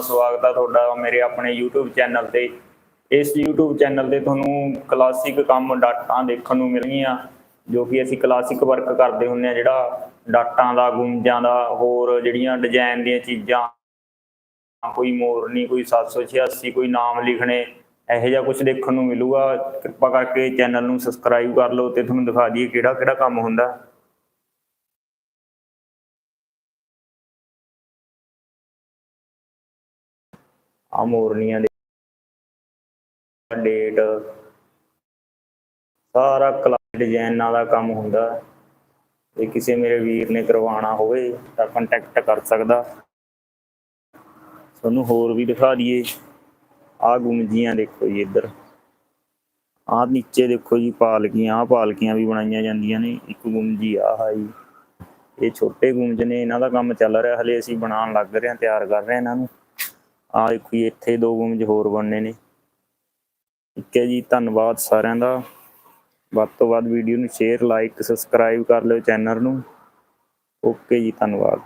ਸਵਾਗਤ ਆ ਤੁਹਾਡਾ ਮੇਰੇ ਆਪਣੇ YouTube ਚੈਨਲ ਤੇ। ਇਸ YouTube ਚੈਨਲ ਤੇ ਤੁਹਾਨੂੰ ਕਲਾਸਿਕ ਕੰਮ ਡਾਟਾਂ ਦੇਖਣ ਨੂੰ ਮਿਲਣਗੀਆਂ, ਜੋ ਕਿ ਅਸੀਂ ਕਲਾਸਿਕ ਵਰਕ ਕਰਦੇ ਹੁੰਦੇ ਆ ਜਿਹੜਾ ਡਾਟਾਂ ਦਾ, ਗੁੰਜਾਂ ਦਾ, ਹੋਰ ਜਿਹੜੀਆਂ ਡਿਜ਼ਾਈਨ ਦੀਆਂ ਚੀਜ਼ਾਂ, ਕੋਈ ਮੋਰਨੀ ਕੋਈ 786 ਕੋਈ ਨਾਮ ਲਿਖਣੇ, ਇਹੋ ਜਿਹਾ ਕੁਝ ਦੇਖਣ ਨੂੰ ਮਿਲੂਗਾ। ਕਿਰਪਾ ਕਰਕੇ ਚੈਨਲ ਨੂੰ ਸਬਸਕ੍ਰਾਈਬ ਕਰ ਲਓ ਤੇ ਤੁਹਾਨੂੰ ਦਿਖਾ ਦਈਏ ਕਿਹੜਾ ਕਿਹੜਾ ਕੰਮ ਹੁੰਦਾ। ਆ ਮੋਰਨੀਆਂ ਦੇ ਡੇਟ ਸਾਰਾ ਕਲਾਸ ਡਿਜ਼ਾਈਨਾਂ ਦਾ ਕੰਮ ਹੁੰਦਾ। ਜੇ ਕਿਸੇ ਮੇਰੇ ਵੀਰ ਨੇ ਕਰਵਾਉਣਾ ਹੋਵੇ ਤਾਂ ਕੰਟੈਕਟ ਕਰ ਸਕਦਾ। ਤੁਹਾਨੂੰ ਹੋਰ ਵੀ ਦਿਖਾ ਦਈਏ। ਆ ਗੁੰਜੀਆਂ ਦੇਖੋ ਜੀ ਇੱਧਰ। ਆਹ ਨੀਚੇ ਦੇਖੋ ਜੀ ਪਾਲਕੀਆਂ, ਆਹ ਪਾਲਕੀਆਂ ਵੀ ਬਣਾਈਆਂ ਜਾਂਦੀਆਂ ਨੇ। ਇੱਕ ਗੁੰਜੀ ਆਹ ਹੈ ਜੀ। ਇਹ ਛੋਟੇ ਗੁੰਜ ਨੇ, ਇਹਨਾਂ ਦਾ ਕੰਮ ਚੱਲ ਰਿਹਾ। ਹਲੇ ਅਸੀਂ ਬਣਾਉਣ ਲੱਗ ਰਹੇ ਹਾਂ, ਤਿਆਰ ਕਰ ਰਹੇ ਹਾਂ ਇਹਨਾਂ ਨੂੰ। ਆ ਦੇਖੋ ਜੀ, ਇੱਥੇ ਦੋ ਗੁੰਮਜ਼ ਹੋਰ ਬਣਨੇ ਨੇ। ਠੀਕ ਹੈ ਜੀ, ਧੰਨਵਾਦ ਸਾਰਿਆਂ ਦਾ। ਵੱਧ ਤੋਂ ਵੱਧ ਵੀਡੀਓ ਨੂੰ ਸ਼ੇਅਰ ਲਾਈਕ ਸਬਸਕ੍ਰਾਈਬ ਕਰ ਲਿਓ ਚੈਨਲ ਨੂੰ। ਓਕੇ ਜੀ, ਧੰਨਵਾਦ।